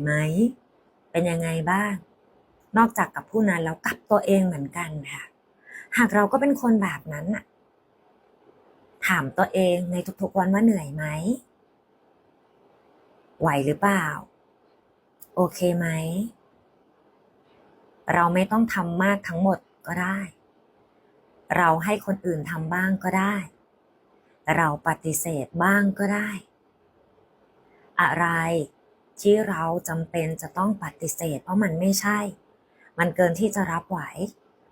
ไหม เป็นยังไงบ้าง นอกจากกับผู้นั้นแล้วกับตัวเองเหมือนกันค่ะ หากเราก็เป็นคนแบบนั้นน่ะถามตัวเองในทุกๆวันว่าเหนื่อยไหม ไหวหรือเปล่า โอเคไหม เราไม่ต้องทำมากทั้งหมดก็ได้ เราให้คนอื่นทำบ้างก็ได้ เราปฏิเสธบ้างก็ได้ อะไร ที่เราจำเป็นจะต้องปฏิเสธ เพราะมันไม่ใช่ มันเกินที่จะรับไหว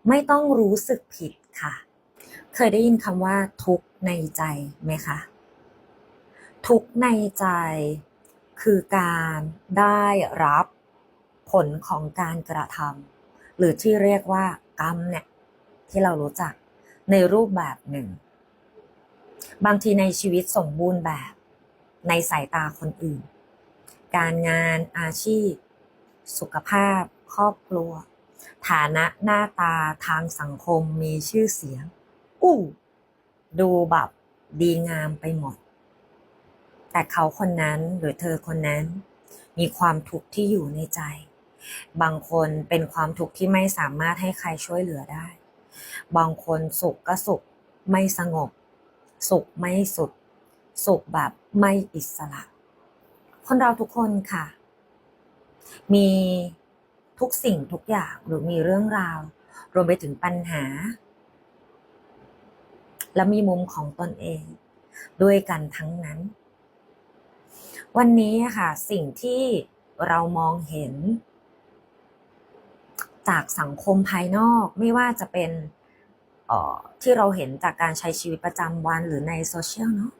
ไม่ต้องรู้สึกผิดค่ะ เคยได้ยินคำว่า ทุกข์ในใจไหมคะ ทุกข์ในใจคือการได้รับผลของการกระทำหรือที่เรียกว่ากรรมเนี่ยที่เรารู้จักในรูปแบบหนึ่ง บางทีในชีวิตสมบูรณ์แบบ ในสายตาคนอื่น การงาน อาชีพ สุขภาพ ครอบครัว ฐานะหน้าตาทางสังคมมีชื่อเสียง อู้ดูแบบดีงามไปหมด แต่เขาคนนั้นหรือเธอคนนั้น มีความทุกข์ที่อยู่ในใจ บางคนเป็นความทุกข์ที่ไม่สามารถให้ใครช่วยเหลือได้ บางคนสุขก็สุขไม่สงบ สุขไม่สุด สุขแบบไม่อิสระ คนเราทุกคนค่ะ มีทุกสิ่งทุกอย่างหรือมีเรื่องราว รวมไปถึงปัญหา และมีมุมของตนเอง ด้วยกันทั้งนั้น วันนี้ค่ะ สิ่งที่เรามองเห็น จากสังคมภายนอกไม่ว่าจะเป็นออที่เราเห็นจากการใช้ชีวิตประจำวันหรือในโซเชียลเนาะ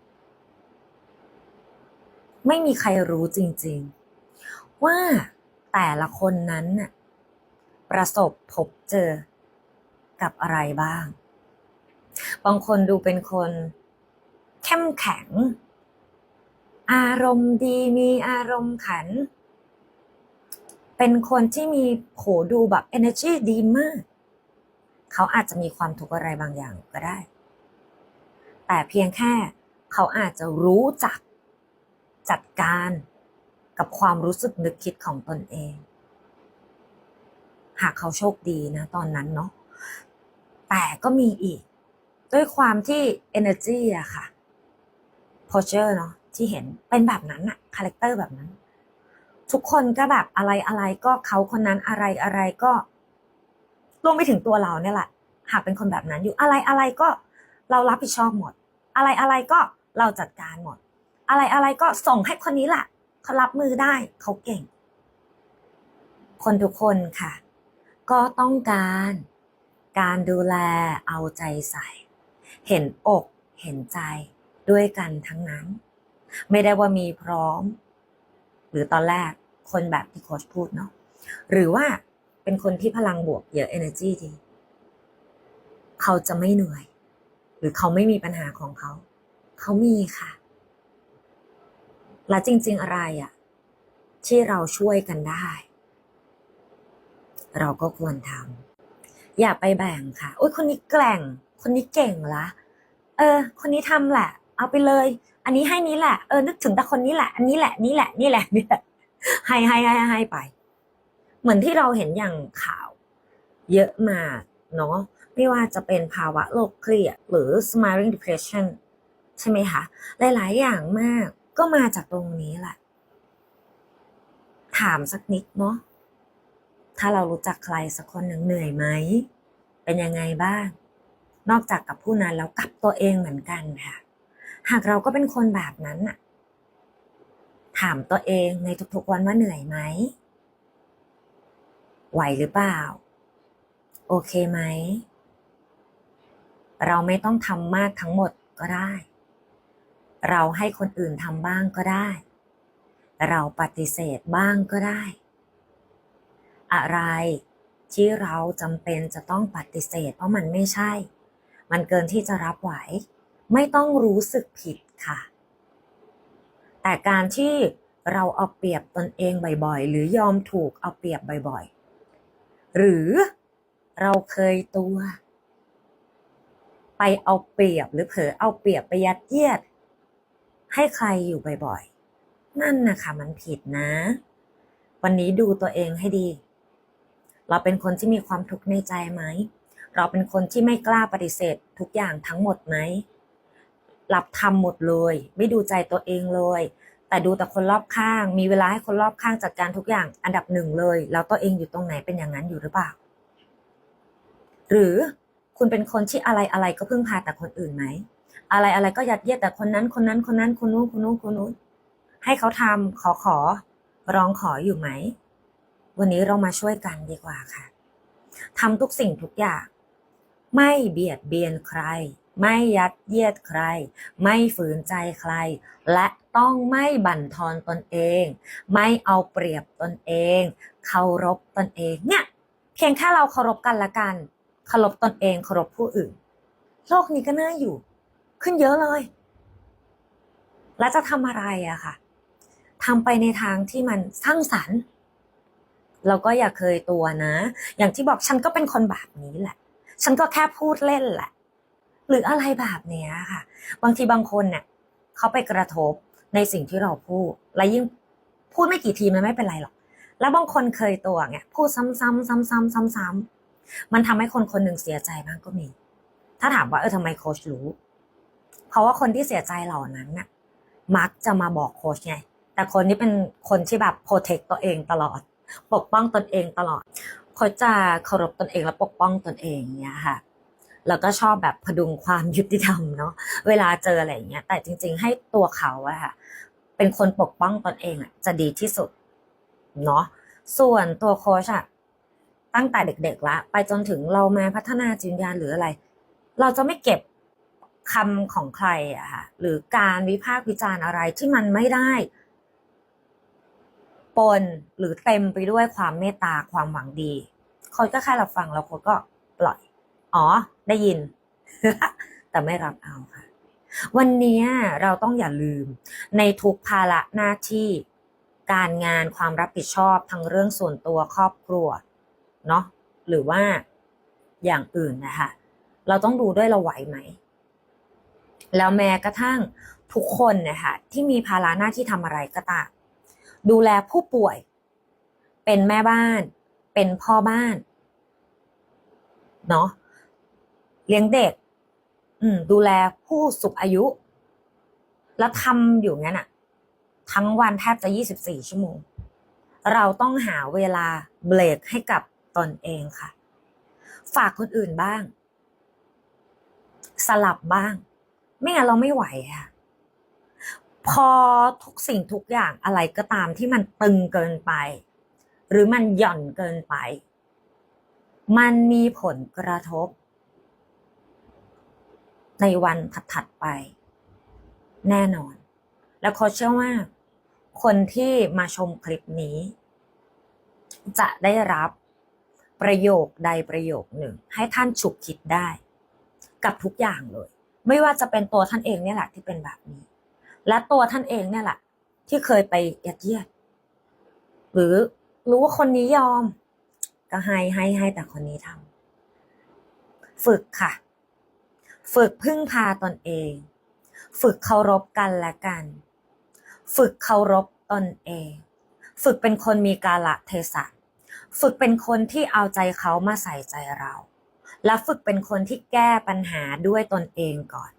ไม่มีใครรู้จริงๆ ว่าแต่ละคนนั้นน่ะประสบพบเจอกับอะไรบ้าง บางคนดูเป็นคนเข้มแข็ง อารมณ์ดีมีอารมณ์ขัน เป็นคนที่มีโหดูแบบ energy ดีมาก เขาอาจจะมีความทุกข์อะไรบางอย่างก็ได้ แต่เพียงแค่เขาอาจจะรู้จัก จัดการกับความรู้สึกนึกคิดของตนเอง หากเขาโชคดีนะตอนนั้นเนาะแต่ก็มีอีก ด้วยความที่ energy อะค่ะ posture เนาะที่เห็นเป็นแบบนั้นอะคาแรคเตอร์แบบนั้น ทุกคนก็แบบอะไรอะไรก็เขาคนนั้นอะไรอะไรก็รวมไปถึงตัวเราเนี่ยแหละ หากเป็นคนแบบนั้นอยู่อะไรอะไรก็เรารับผิดชอบหมด อะไรอะไรก็เราจัดการหมด อะไรอะไรก็ส่งให้คนนี้แหละเขารับมือได้เขาเก่ง คนทุกคนค่ะ ก็ต้องการการดูแลเอาใจใส่ เห็นอกเห็นใจด้วยกันทั้งนั้น ไม่ได้ว่ามีพร้อม หรือตอนแรกคนแบบที่โค้ชพูดเนาะหรือว่าเป็นคนที่พลังบวกเยอะ energy ดี เขาจะไม่เหนื่อย หรือเขาไม่มีปัญหาของเขา เขามีค่ะ และจริง ๆ อะไรอะ่ะที่เราช่วยกันได้ เราก็ควรทำอย่าไปแบ่งค่ะโอ้ยคนนี้แกล่ง คนนี้เก่งละเออ คนนี้ทำแหละ เอาไปเลย อันนี้ให้นี้แหละเออนึกถึงแต่คนนี้แหละ อันนี้แหละนี่แหละนี่แหละนี่แหละให้ให้ให้ให้ไป เหมือนที่เราเห็นอย่างข่าว เยอะมากเนาะไม่ว่าจะเป็นภาวะโรคเครียดหรือ smiling depression ใช่ไหมคะ หลาย ๆ อย่างมาก ก็มาจากตรงนี้แหละ ถามสักนิดเนาะถ้าเรารู้จักใครสักคนหนึ่งเหนื่อยไหม เป็นยังไงบ้าง นอกจากกับผู้นั้นแล้วกับตัวเองเหมือนกันค่ะ หากเราก็เป็นคนแบบนั้นน่ะถามตัวเองในทุกๆวันว่าเหนื่อยไหม ไหวหรือเปล่า โอเคไหม เราไม่ต้องทำมากทั้งหมดก็ได้ เราให้คนอื่นทำบ้างก็ได้ เราปฏิเสธบ้างก็ได้ อะไรที่เราจำเป็นจะต้องปฏิเสธ เพราะมันไม่ใช่ มันเกินที่จะรับไหว ไม่ต้องรู้สึกผิดค่ะ แต่การที่เราเอาเปรียบตนเองบ่อยๆ หรือยอมถูกเอาเปรียบบ่อยๆ หรือเราเคยตัว ไปเอาเปรียบหรือเผลอเอาเปรียบไปยัดเยียด ให้ใครอยู่บ่อยๆ นั่นนะคะมันผิดนะ วันนี้ดูตัวเองให้ดี เราเป็นคนที่มีความทุกข์ในใจไหม เราเป็นคนที่ไม่กล้าปฏิเสธทุกอย่างทั้งหมดไหมรับทำหมดเลย ไม่ดูใจตัวเองเลย แต่ดูแต่คนรอบข้าง มีเวลาให้คนรอบข้างจัดการทุกอย่างอันดับหนึ่งเลย แล้วตัวเองอยู่ตรงไหนเป็นอย่างนั้นอยู่หรือเปล่า หรือคุณเป็นคนที่อะไรอะไรก็พึ่งพาแต่คนอื่นไหม อะไรอะไรก็ยัดเยียดแต่คนนั้นคนนั้นคนนั้นคนนู้นคนนู้นคนนู้นให้เขาทำขอขอร้องขออยู่ไหม วันนี้เรามาช่วยกันดีกว่าค่ะทำทุกสิ่งทุกอย่าง ไม่เบียดเบียนใคร ไม่ยัดเยียดใคร ไม่ฝืนใจใคร และต้องไม่บั่นทอนตนเอง ไม่เอาเปรียบตนเองเคารพตนเองเนี่ยเพียงแค่เราเคารพกันละกันเคารพตนเองเคารพผู้อื่น โลกนี้ก็น่าอยู่ ขึ้นเยอะเลย แล้วจะทำอะไรอะค่ะทำไปในทางที่มันสร้างสรรค์ เราก็อย่าเคยตัวนะ อย่างที่บอกฉันก็เป็นคนแบบนี้แหละ ฉันก็แค่พูดเล่นแหละ หรืออะไรแบบเนี้ยค่ะ บางทีบางคนเนี่ยเขาไปกระทบในสิ่งที่เราพูด และยิ่งพูดไม่กี่ทีมันไม่เป็นไรหรอก แล้วบางคนเคยตัวเนี่ยพูดซ้ำๆซ้ำๆซ้ำๆมันทำให้คนคนหนึ่งเสียใจบ้างก็มี ถ้าถามว่าเออทำไมโค้ชรู้ เพราะว่าคนที่เสียใจเหล่านั้นน่ะมักจะมาบอกโค้ชไง แต่คนนี้เป็นคนที่แบบโปรเทคตัวเองตลอด ปกป้องตนเองตลอดโค้ชจะเคารพตนเองและปกป้องตนเองเนี่ยค่ะแล้วก็ชอบแบบพดุงความยุติธรรมเนาะเวลาเจออะไรอย่างเงี้ย แต่จริง ๆ ให้ตัวเขาอะค่ะเป็นคนปกป้องตนเองอะจะดีที่สุดเนาะส่วนตัวโค้ชอะตั้งแต่เด็กๆละไปจนถึงเรามาพัฒนาจิตวิญญาณหรืออะไร เราจะไม่เก็บ คำของใครอะค่ะหรือการวิพากษ์วิจารณ์อะไรที่มันไม่ได้ ปนหรือเต็มไปด้วยความเมตตาความหวังดีโค้ชก็แค่รับฟังแล้วโค้ชก็ปล่อย อ๋อ ได้ยิน แต่ไม่รับเอาค่ะ วันนี้เราต้องอย่าลืมในทุกภาระหน้าที่การงานความรับผิดชอบทั้งเรื่องส่วนตัวครอบครัวเนาะหรือว่าอย่างอื่นนะคะ เราต้องดูด้วยเราไหวไหม แล้วแม้กระทั่งทุกคนนะคะที่มีภาระหน้าที่ทำอะไรก็ตามดูแลผู้ป่วย เป็นแม่บ้าน เป็นพ่อบ้านเนาะเลี้ยงเด็ก อืม ดูแลผู้สูงอายุ แล้วทำอยู่งั้นอะทั้งวันแทบจะ 24 ชั่วโมง เราต้องหาเวลาเบรกให้กับตนเองค่ะ ฝากคนอื่นบ้าง สลับบ้าง ไม่งั้นเราไม่ไหวค่ะพอทุกสิ่งทุกอย่างอะไรก็ตามที่มันตึงเกินไป หรือมันหย่อนเกินไป มันมีผลกระทบ ในวันถัดๆไป แน่นอน แล้วโคชเชื่อว่า คนที่มาชมคลิปนี้ จะได้รับประโยคใดประโยคหนึ่ง ให้ท่านฉุกคิดได้ กับทุกอย่างเลย ไม่ว่าจะเป็นตัวท่านเองเนี่ยแหละที่เป็นแบบนี้ และตัวท่านเองเนี่ยแหละ ที่เคยไปยัดเยียด หรือรู้ว่าคนนี้ยอม ก็ให้ให้ให้แต่คนนี้ทำฝึกค่ะ ฝึกพึ่งพาตนเอง ฝึกเคารพกันและกัน ฝึกเคารพตนเอง ฝึกเป็นคนมีกาละเทศะ ฝึกเป็นคนที่เอาใจเขามาใส่ใจเรา และฝึกเป็นคนที่แก้ปัญหาด้วยตนเองก่อน